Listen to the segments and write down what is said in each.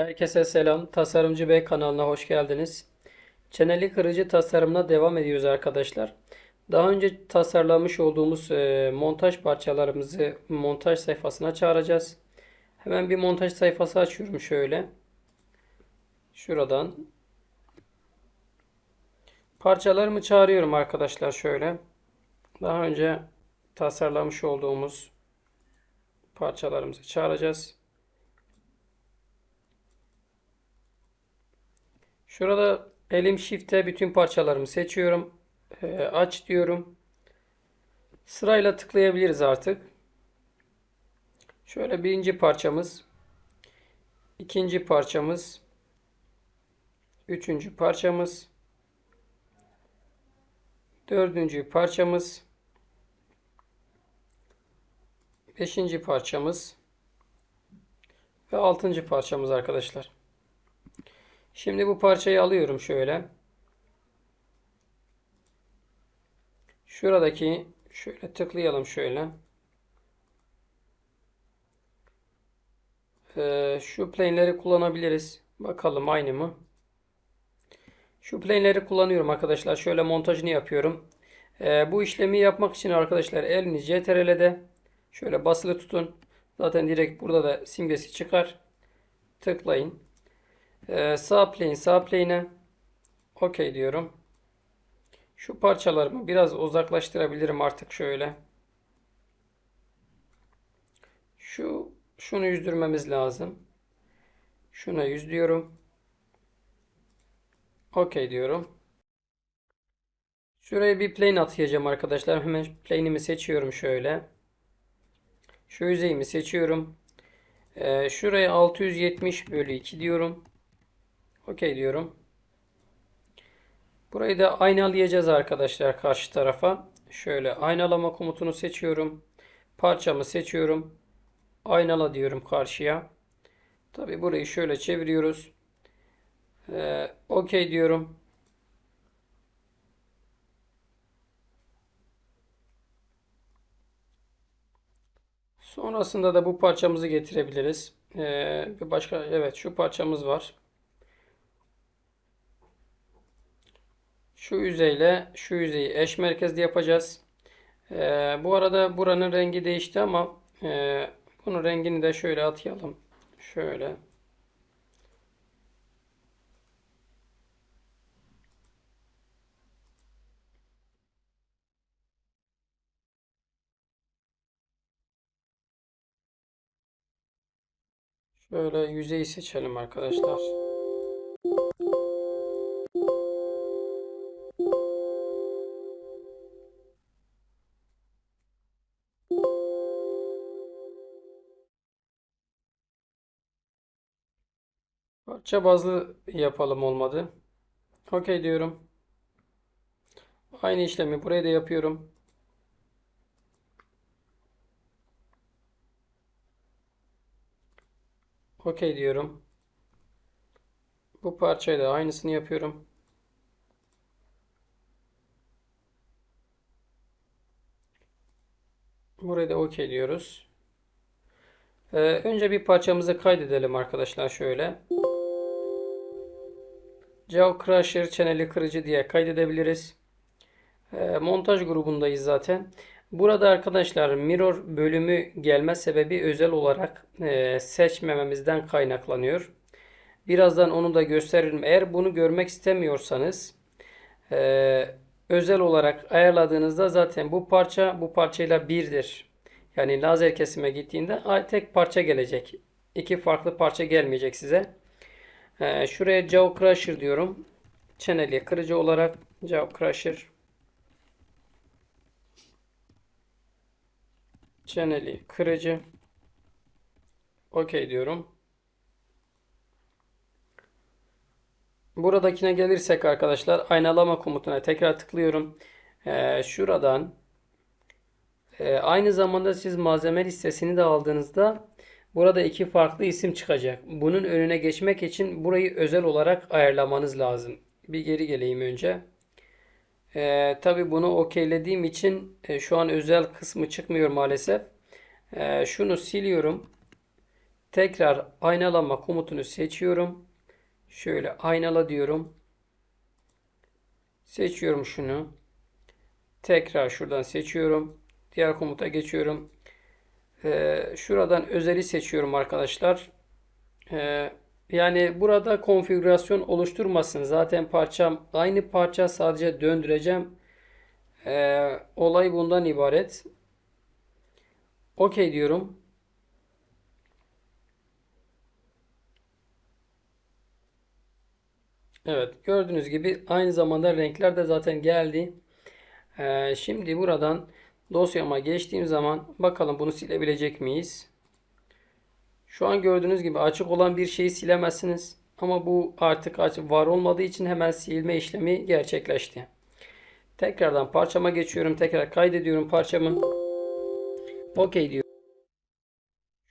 Herkese selam. Tasarımcı Bey kanalına hoş geldiniz. Çeneli kırıcı tasarımına devam ediyoruz arkadaşlar. Daha önce tasarlamış olduğumuz e, montaj parçalarımızı montaj sayfasına çağıracağız. Hemen bir montaj sayfası açıyorum şöyle. Şuradan. Parçalarımı çağırıyorum arkadaşlar şöyle. Daha önce tasarlamış olduğumuz parçalarımızı çağıracağız. Şurada elim shift'e bütün parçalarımı seçiyorum. Ee, aç diyorum. Sırayla tıklayabiliriz artık. Şöyle birinci parçamız. ikinci parçamız. Üçüncü parçamız. Dördüncü parçamız. Beşinci parçamız. Ve altıncı parçamız arkadaşlar. Şimdi bu parçayı alıyorum şöyle. Şuradaki şöyle tıklayalım şöyle. Ee, şu plane'leri kullanabiliriz. Bakalım aynı mı? Şu plane'leri kullanıyorum arkadaşlar. Şöyle montajını yapıyorum. Ee, bu işlemi yapmak için arkadaşlar elini CTRL'de şöyle basılı tutun. Zaten direkt burada da simgesi çıkar. Tıklayın. Ee, sağ plane sağ plane'e OK diyorum. Şu parçalarımı biraz uzaklaştırabilirim artık şöyle. Şu şunu yüzdürmemiz lazım. Şuna yüz diyorum. OK diyorum. Şuraya bir plane atayacağım arkadaşlar. Hemen plane'imi seçiyorum şöyle. Şu yüzeyimi seçiyorum. Ee, şuraya 670 bölü 2 diyorum. OK diyorum. Burayı da aynalayacağız arkadaşlar karşı tarafa. Şöyle aynalama komutunu seçiyorum. Parçamı seçiyorum. Aynala diyorum karşıya. Tabi burayı şöyle çeviriyoruz. Ee, OK diyorum. Sonrasında da bu parçamızı getirebiliriz. Ee, bir başka evet şu parçamız var. Şu yüzeyle şu yüzeyi eş merkezli yapacağız. Ee, bu arada buranın rengi değişti ama e, bunun rengini de şöyle atayalım. Şöyle. Şöyle yüzeyi seçelim arkadaşlar. Parça bazlı yapalım olmadı. OK diyorum. Aynı işlemi buraya da yapıyorum. OK diyorum. Bu parçayı da aynısını yapıyorum. Buraya da OK diyoruz. Ee, önce bir parçamızı kaydedelim arkadaşlar şöyle. Jaw Crusher çeneli kırıcı diye kaydedebiliriz. Ee, montaj grubundayız zaten. Burada arkadaşlar mirror bölümü gelme sebebi özel olarak e, seçmememizden kaynaklanıyor. Birazdan onu da gösteririm. Eğer bunu görmek istemiyorsanız e, özel olarak ayarladığınızda zaten bu parça bu parçayla birdir. Yani lazer kesime gittiğinde tek parça gelecek. İki farklı parça gelmeyecek size. Ee, şuraya Jaw Crusher diyorum. Çeneli kırıcı olarak Jaw Crusher. Çeneli kırıcı. OK diyorum. Buradakine gelirsek arkadaşlar aynalama komutuna tekrar tıklıyorum. Ee, şuradan e, aynı zamanda siz malzeme listesini de aldığınızda burada iki farklı isim çıkacak. Bunun önüne geçmek için burayı özel olarak ayarlamanız lazım. Bir geri geleyim önce. Ee, Tabi bunu okeylediğim için e, şu an özel kısmı çıkmıyor maalesef. Ee, şunu siliyorum. Tekrar aynalama komutunu seçiyorum. Şöyle aynala diyorum. Seçiyorum şunu. Tekrar şuradan seçiyorum. Diğer komuta geçiyorum. Ee, şuradan özeli seçiyorum arkadaşlar. Ee, yani burada konfigürasyon oluşturmasın. Zaten parçam aynı parça sadece döndüreceğim. Ee, olay bundan ibaret. OK diyorum. Evet gördüğünüz gibi aynı zamanda renkler de zaten geldi. Ee, şimdi buradan dosyama geçtiğim zaman bakalım bunu silebilecek miyiz? Şu an gördüğünüz gibi açık olan bir şeyi silemezsiniz. Ama bu artık var olmadığı için hemen silme işlemi gerçekleşti. Tekrardan parçama geçiyorum. Tekrar kaydediyorum parçamı. OK diyorum.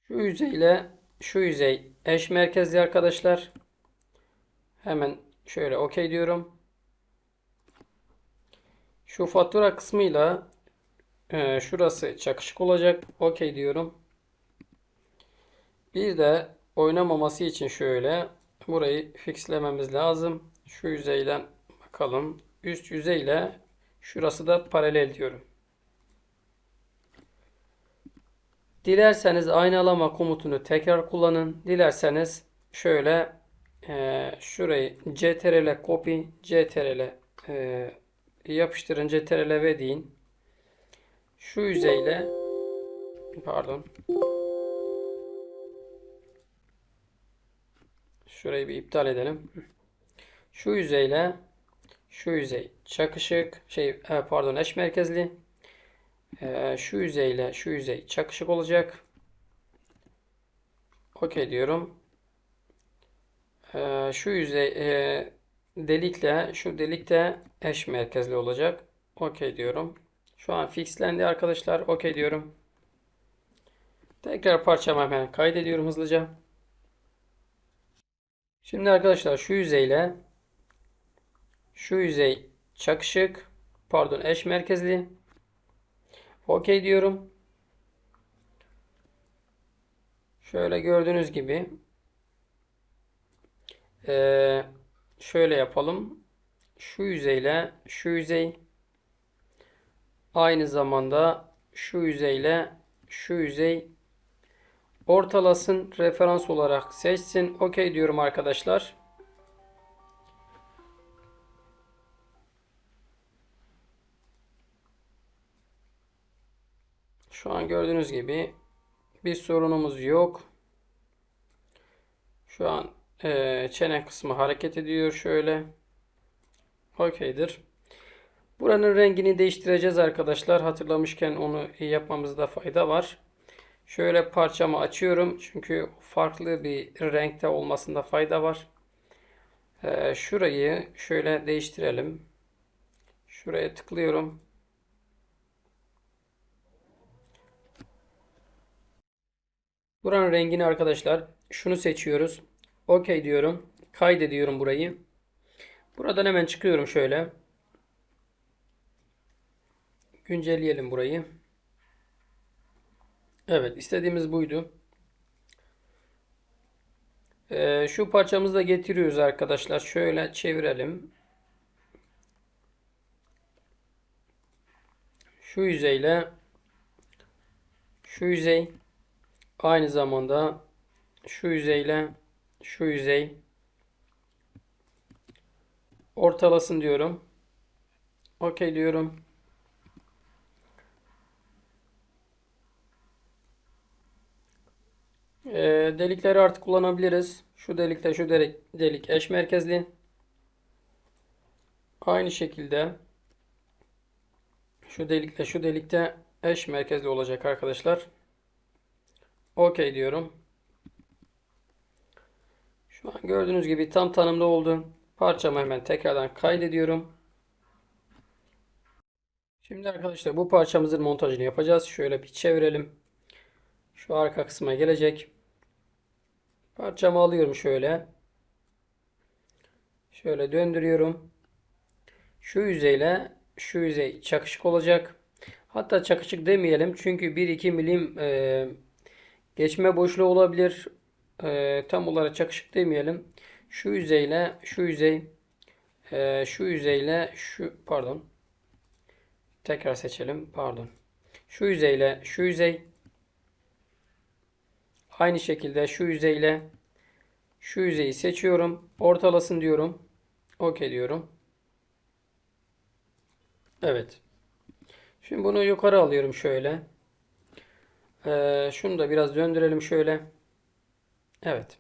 Şu yüzeyle şu yüzey eş merkezli arkadaşlar. Hemen şöyle OK diyorum. Şu fatura kısmıyla e, şurası çakışık olacak. OK diyorum. Bir de oynamaması için şöyle burayı fixlememiz lazım. Şu yüzeyden bakalım. Üst yüzeyle şurası da paralel diyorum. Dilerseniz aynalama komutunu tekrar kullanın. Dilerseniz şöyle e, şurayı ctrl copy ctrl e, yapıştırın ctrl v deyin. Şu yüzeyle pardon Şurayı bir iptal edelim. Şu yüzeyle şu yüzey çakışık şey e, pardon eş merkezli. E, şu yüzeyle şu yüzey çakışık olacak. OK diyorum. E, şu yüzey delikle şu delik de eş merkezli olacak. OK diyorum. Şu an fixlendi arkadaşlar. OK diyorum. Tekrar parçamı hemen kaydediyorum hızlıca. Şimdi arkadaşlar şu yüzeyle şu yüzey çakışık pardon eş merkezli OK diyorum. Şöyle gördüğünüz gibi ee, şöyle yapalım. Şu yüzeyle şu yüzey aynı zamanda şu yüzeyle şu yüzey ortalasın, referans olarak seçsin. OK diyorum arkadaşlar. Şu an gördüğünüz gibi bir sorunumuz yok. Şu an e, çene kısmı hareket ediyor şöyle. OK'dir. Buranın rengini değiştireceğiz arkadaşlar. Hatırlamışken onu yapmamızda fayda var. Şöyle parçamı açıyorum. Çünkü farklı bir renkte olmasında fayda var. Ee, şurayı şöyle değiştirelim. Şuraya tıklıyorum. Buranın rengini arkadaşlar şunu seçiyoruz. OK diyorum. Kaydediyorum burayı. Buradan hemen çıkıyorum şöyle. Güncelleyelim burayı. Evet istediğimiz buydu. Ee, şu parçamızı da getiriyoruz arkadaşlar. Şöyle çevirelim. Şu yüzeyle şu yüzey aynı zamanda şu yüzeyle şu yüzey ortalasın diyorum. OK diyorum. E, delikleri artık kullanabiliriz. Şu delikte şu delik, delik eş merkezli. Aynı şekilde şu delikle şu delikte eş merkezli olacak arkadaşlar. OK diyorum. Şu an gördüğünüz gibi tam tanımlı oldu. Parçamı hemen tekrardan kaydediyorum. Şimdi arkadaşlar bu parçamızın montajını yapacağız. Şöyle bir çevirelim. Şu arka kısma gelecek. Parçamı alıyorum şöyle. Şöyle döndürüyorum. Şu yüzeyle şu yüzey çakışık olacak. Hatta çakışık demeyelim. Çünkü 1-2 milim e, geçme boşluğu olabilir. e, tam olarak çakışık demeyelim. Şu yüzeyle şu yüzey e, şu yüzeyle şu pardon. Tekrar seçelim. Pardon. Şu yüzeyle şu yüzey aynı şekilde şu yüzeyle şu yüzeyi seçiyorum. Ortalasın diyorum. OK diyorum. Evet. Şimdi bunu yukarı alıyorum şöyle. Ee, şunu da biraz döndürelim şöyle. Evet.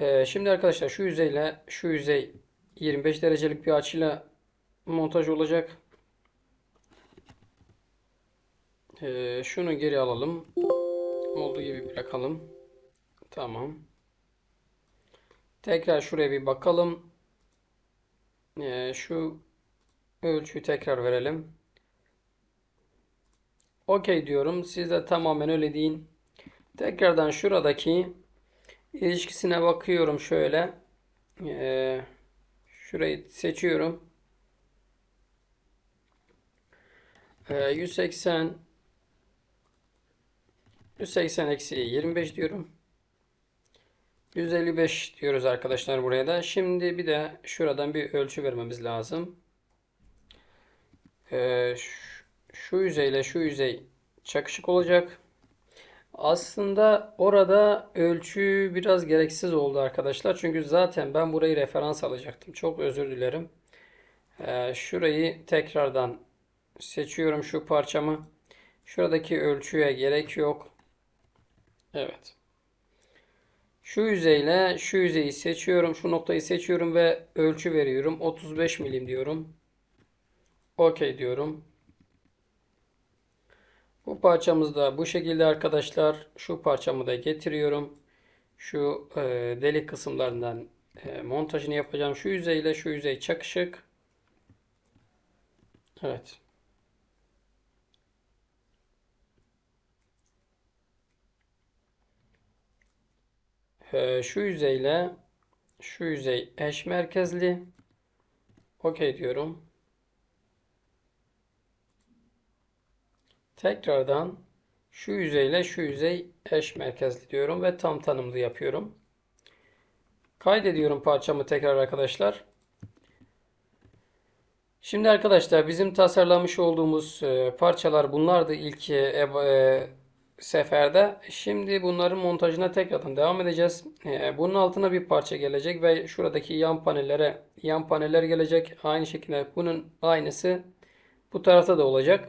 Ee, şimdi arkadaşlar şu yüzeyle şu yüzey 25 derecelik bir açıyla montaj olacak. Ee, şunu geri alalım. Olduğu gibi bırakalım. Tamam. Tekrar şuraya bir bakalım. Ee, şu ölçüyü tekrar verelim. OK diyorum. Siz de tamamen öyle deyin. Tekrardan şuradaki ilişkisine bakıyorum şöyle. Ee, şurayı seçiyorum. Ee, 180 180 eksi 25 diyorum. 155 diyoruz arkadaşlar buraya da. Şimdi bir de şuradan bir ölçü vermemiz lazım. Ee, şu, yüzeyle şu yüzey çakışık olacak. Aslında orada ölçü biraz gereksiz oldu arkadaşlar. Çünkü zaten ben burayı referans alacaktım. Çok özür dilerim. Ee, şurayı tekrardan seçiyorum şu parçamı. Şuradaki ölçüye gerek yok. Evet. Şu yüzeyle şu yüzeyi seçiyorum. Şu noktayı seçiyorum ve ölçü veriyorum. 35 milim diyorum. OK diyorum. Bu parçamız da bu şekilde arkadaşlar. Şu parçamı da getiriyorum. Şu e, delik kısımlarından e, montajını yapacağım. Şu yüzeyle şu yüzey çakışık. Evet. E, şu yüzeyle şu yüzey eş merkezli. OK diyorum. Tekrardan şu yüzeyle şu yüzey eş merkezli diyorum ve tam tanımlı yapıyorum. Kaydediyorum parçamı tekrar arkadaşlar. Şimdi arkadaşlar bizim tasarlamış olduğumuz e, parçalar bunlardı ilk e, seferde. Şimdi bunların montajına tekrardan devam edeceğiz. E, bunun altına bir parça gelecek ve şuradaki yan panellere yan paneller gelecek. Aynı şekilde bunun aynısı bu tarafta da olacak.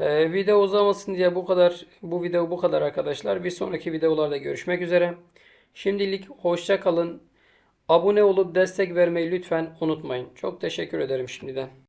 Ee, video uzamasın diye bu kadar bu video bu kadar arkadaşlar. Bir sonraki videolarda görüşmek üzere. Şimdilik hoşça kalın. Abone olup destek vermeyi lütfen unutmayın. Çok teşekkür ederim şimdiden.